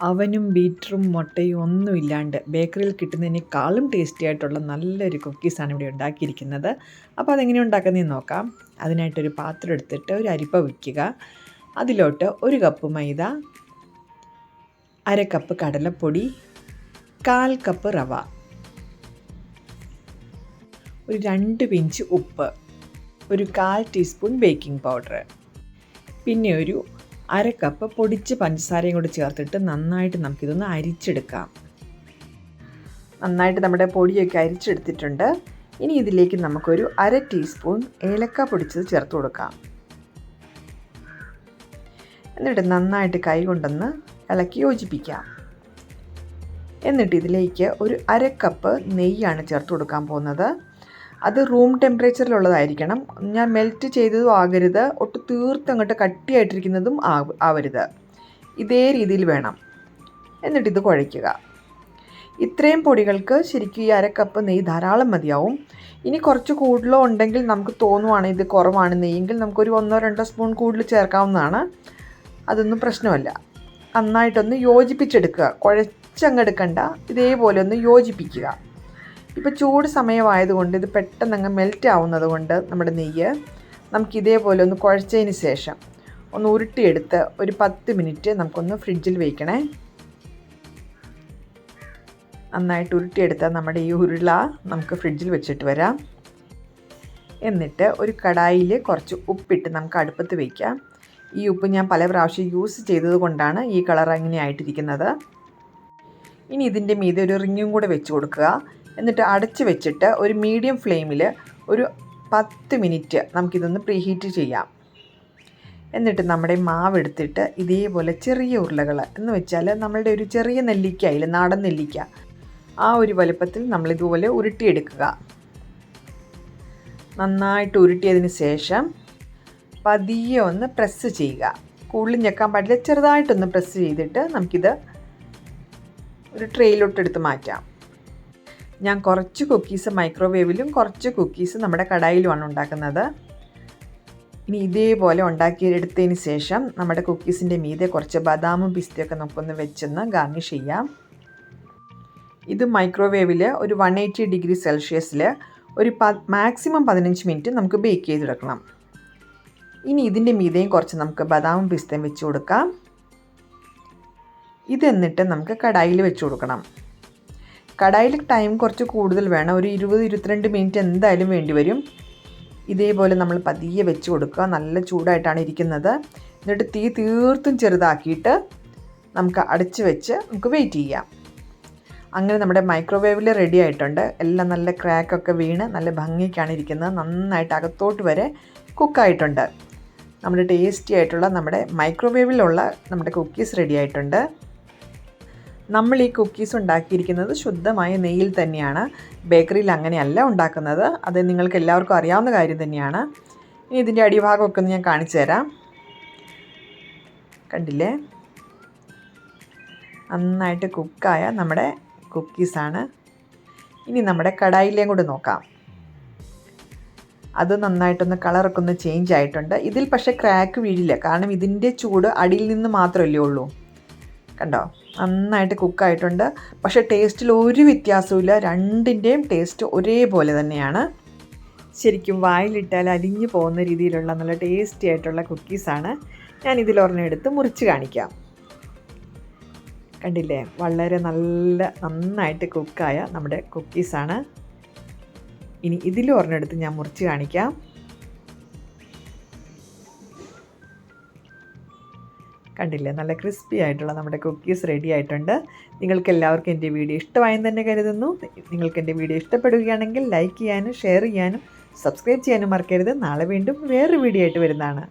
അവനും ബീറ്ററും മുട്ടയും ഒന്നും ഇല്ലാണ്ട് ബേക്കറിയിൽ കിട്ടുന്നതിനേക്കാളും ടേസ്റ്റി ആയിട്ടുള്ള നല്ലൊരു കുക്കീസാണ് ഇവിടെ ഉണ്ടാക്കിയിരിക്കുന്നത്. അപ്പോൾ അതെങ്ങനെ ഉണ്ടാക്കുന്നതെന്ന് നോക്കാം. അതിനായിട്ടൊരു പാത്രം എടുത്തിട്ട് ഒരു അരിപ്പ വയ്ക്കുക അതിലോട്ട് ഒരു കപ്പ് മൈദ അര കപ്പ് കടലപ്പൊടി കാൽ കപ്പ് റവ ഒരു രണ്ട് പിഞ്ച് ഉപ്പ് ഒരു കാൽ ടീസ്പൂൺ ബേക്കിംഗ് പൗഡർ പിന്നെ ഒരു അര കപ്പ് പൊടിച്ച് പഞ്ചസാരയും കൂടി ചേർത്തിട്ട് നന്നായിട്ട് നമുക്കിതൊന്ന് അരിച്ചെടുക്കാം. നന്നായിട്ട് നമ്മുടെ പൊടിയൊക്കെ അരിച്ചെടുത്തിട്ടുണ്ട്. ഇനി ഇതിലേക്ക് നമുക്കൊരു അര ടീസ്പൂൺ ഏലക്ക പൊടിച്ചത് ചേർത്ത് കൊടുക്കാം. എന്നിട്ട് നന്നായിട്ട് കൈ കൊണ്ടൊന്ന് ഇളക്കി യോജിപ്പിക്കാം. എന്നിട്ട് ഇതിലേക്ക് ഒരു അര കപ്പ് നെയ്യാണ് ചേർത്ത് കൊടുക്കാൻ പോകുന്നത്. അത് റൂം ടെമ്പറേച്ചറിലുള്ളതായിരിക്കണം. ഞാൻ മെൽറ്റ് ചെയ്തതും ആകരുത്. ഒട്ട് തീർത്ത് അങ്ങോട്ട് കട്ടിയായിട്ടിരിക്കുന്നതും ആവരുത്. ഇതേ രീതിയിൽ വേണം. എന്നിട്ട് ഇത് കുഴയ്ക്കുക. ഇത്രയും പൊടികൾക്ക് ശരിക്കും ഈ അരക്കപ്പ് കപ്പ് നെയ്യ് ധാരാളം മതിയാവും. ഇനി കുറച്ച് കൂടുതലോ ഉണ്ടെങ്കിൽ നമുക്ക് തോന്നുവാണ് ഇത് കുറവാണ് നെയ്യെങ്കിൽ നമുക്കൊരു ഒന്നോ രണ്ടോ സ്പൂൺ കൂടുതൽ ചേർക്കാവുന്നതാണ്. അതൊന്നും പ്രശ്നമല്ല. നന്നായിട്ടൊന്ന് യോജിപ്പിച്ചെടുക്കുക. കുഴച്ചങ്ങെടുക്കണ്ട ഇതേപോലെ ഒന്ന് യോജിപ്പിക്കുക. ഇപ്പോൾ ചൂട് സമയമായതുകൊണ്ട് ഇത് പെട്ടെന്ന് അങ്ങ് മെൽറ്റ് ആവുന്നത് കൊണ്ട് നമ്മുടെ നെയ്യ് നമുക്ക് ഇതേപോലെ ഒന്ന് കുഴച്ചതിന് ശേഷം ഒന്ന് ഉരുട്ടിയെടുത്ത് ഒരു പത്ത് മിനിറ്റ് നമുക്കൊന്ന് ഫ്രിഡ്ജിൽ വയ്ക്കണേ നന്നായിട്ട് ഉരുട്ടിയെടുത്ത നമ്മുടെ ഈ ഉരുള നമുക്ക് ഫ്രിഡ്ജിൽ വെച്ചിട്ട് വരാം. എന്നിട്ട് ഒരു കടായിൽ കുറച്ച് ഉപ്പിട്ട് നമുക്ക് അടുപ്പത്ത് വയ്ക്കാം ഈ ഉപ്പ് ഞാൻ പല പ്രാവശ്യം യൂസ് ചെയ്തത് കൊണ്ടാണ് ഈ കളർ അങ്ങനെ ആയിട്ടിരിക്കുന്നത്. ഇനി ഇതിന്റെ മീതെ ഒരു റിങ്ങും കൂടെ വെച്ച് കൊടുക്കുക. എന്നിട്ട് അടച്ചു വെച്ചിട്ട് ഒരു മീഡിയം ഫ്ലെയിമിൽ ഒരു പത്ത് മിനിറ്റ് നമുക്കിതൊന്ന് പ്രീഹീറ്റ് ചെയ്യാം. എന്നിട്ട് നമ്മുടെ മാവ് എടുത്തിട്ട് ഇതേപോലെ ചെറിയ ഉരുളകൾ എന്ന് വെച്ചാൽ നമ്മളുടെ ഒരു ചെറിയ നെല്ലിക്ക അതിൽ നാടൻ നെല്ലിക്ക ആ ഒരു വലുപ്പത്തിൽ നമ്മളിതുപോലെ ഉരുട്ടിയെടുക്കുക. നന്നായിട്ട് ഉരുട്ടിയതിന് ശേഷം പതിയെ ഒന്ന് പ്രസ് ചെയ്യുക. കൂടുതൽ ഞെക്കാൻ പാടില്ല ചെറുതായിട്ടൊന്ന് പ്രസ് ചെയ്തിട്ട് നമുക്കിത് ഒരു ട്രെയിലോട്ടെടുത്ത് മാറ്റാം. ഞാൻ കുറച്ച് കുക്കീസ് മൈക്രോവേവിലും കുറച്ച് കുക്കീസ് നമ്മുടെ കടായിലുമാണ് ഉണ്ടാക്കുന്നത്. ഇനി ഇതേപോലെ ഉണ്ടാക്കിയെടുത്തതിന് ശേഷം നമ്മുടെ കുക്കീസിന്റെ മീതെ കുറച്ച് ബദാമും പിസ്തയൊക്കെ നമുക്കൊന്ന് വെച്ചൊന്ന് ഗാർണിഷ് ചെയ്യാം. ഇത് മൈക്രോവേവിൽ ഒരു വൺ എയ്റ്റി ഡിഗ്രി സെൽഷ്യസിൽ ഒരു പ മാക്സിമം പതിനഞ്ച് മിനിറ്റ് നമുക്ക് ബേക്ക് ചെയ്തെടുക്കണം. ഇനി ഇതിന്റെ മീതെയും കുറച്ച് നമുക്ക് ബദാമും പിസ്തയും വെച്ച് കൊടുക്കാം. ഇതെന്നിട്ട് നമുക്ക് കടായിൽ വെച്ച് കൊടുക്കണം. കടായിൽ ടൈം കുറച്ച് കൂടുതൽ വേണം. ഒരു ഇരുപത് ഇരുപത്തിരണ്ട് മിനിറ്റ് എന്തായാലും വേണ്ടി വരും. ഇതേപോലെ നമ്മൾ പതിയെ വെച്ച് കൊടുക്കുക. നല്ല ചൂടായിട്ടാണ് ഇരിക്കുന്നത്. എന്നിട്ട് തീ തീർത്തും ചെറുതാക്കിയിട്ട് നമുക്ക് അടച്ച് വെച്ച് നമുക്ക് വെയിറ്റ് ചെയ്യാം. അങ്ങനെ നമ്മുടെ മൈക്രോവേവിൽ റെഡി ആയിട്ടുണ്ട്. എല്ലാം നല്ല ക്രാക്കൊക്കെ വീണ് നല്ല ഭംഗിക്കാണ് ഇരിക്കുന്നത്. നന്നായിട്ട് അകത്തോട്ട് വരെ കുക്കായിട്ടുണ്ട് നമ്മുടെ ടേസ്റ്റി ആയിട്ടുള്ള നമ്മുടെ മൈക്രോവേവിലുള്ള നമ്മുടെ കുക്കീസ് റെഡി ആയിട്ടുണ്ട്. നമ്മൾ ഈ കുക്കീസ് ഉണ്ടാക്കിയിരിക്കുന്നത് ശുദ്ധമായ നെയ്യിൽ തന്നെയാണ്. ബേക്കറിയിൽ അങ്ങനെയല്ല ഉണ്ടാക്കുന്നത്. അത് നിങ്ങൾക്ക് എല്ലാവർക്കും അറിയാവുന്ന കാര്യം തന്നെയാണ്. ഇനി ഇതിന്റെ അടിഭാഗമൊക്കെ ഒന്ന് ഞാൻ കാണിച്ചു തരാം. കണ്ടില്ലേ? നന്നായിട്ട് കുക്കായ നമ്മുടെ കുക്കീസാണ് ഇനി നമ്മുടെ കടായിലേയും കൂടി നോക്കാം. അത് നന്നായിട്ടൊന്ന് കളറൊക്കെ ഒന്ന് ചേഞ്ച് ആയിട്ടുണ്ട്. ഇതിൽ പക്ഷേ ക്രാക്ക് വീഴില്ല. കാരണം ഇതിന്റെ ചൂട് അടിയിൽ നിന്ന് മാത്രമല്ലേ ഉള്ളൂ. കണ്ടോ? നന്നായിട്ട് കുക്കായിട്ടുണ്ട്. പക്ഷേ ടേസ്റ്റിൽ ഒരു വ്യത്യാസവുമില്ല. രണ്ടിന്റെയും ടേസ്റ്റ് ഒരേപോലെ തന്നെയാണ്. ശരിക്കും വായിലിട്ടാൽ അലിഞ്ഞു പോകുന്ന രീതിയിലുള്ള നല്ല ടേസ്റ്റി ആയിട്ടുള്ള കുക്കീസാണ്. ഞാൻ ഇതിലൊരെണ്ണം എടുത്ത് മുറിച്ച് കാണിക്കാം. കണ്ടില്ലേ? വളരെ നല്ല നന്നായിട്ട് കുക്കായ നമ്മുടെ കുക്കീസാണ്. ഇനി ഇതിലും എടുത്ത് ഞാൻ മുറിച്ച് കാണിക്കാം. കണ്ടില്ലേ? നല്ല ക്രിസ്പി ആയിട്ടുള്ള നമ്മുടെ കുക്കീസ് റെഡി ആയിട്ടുണ്ട്. നിങ്ങൾക്ക് എല്ലാവർക്കും എന്റെ വീഡിയോ ഇഷ്ടമായെന്ന് തന്നെ കരുതുന്നു. നിങ്ങൾക്ക് എന്റെ വീഡിയോ ഇഷ്ടപ്പെടുകയാണെങ്കിൽ ലൈക്ക് ചെയ്യാനും ഷെയർ ചെയ്യാനും സബ്സ്ക്രൈബ് ചെയ്യാനും മറക്കരുത്. നാളെ വീണ്ടും വേറൊരു വീഡിയോ ആയിട്ട് വരുന്നതാണ്.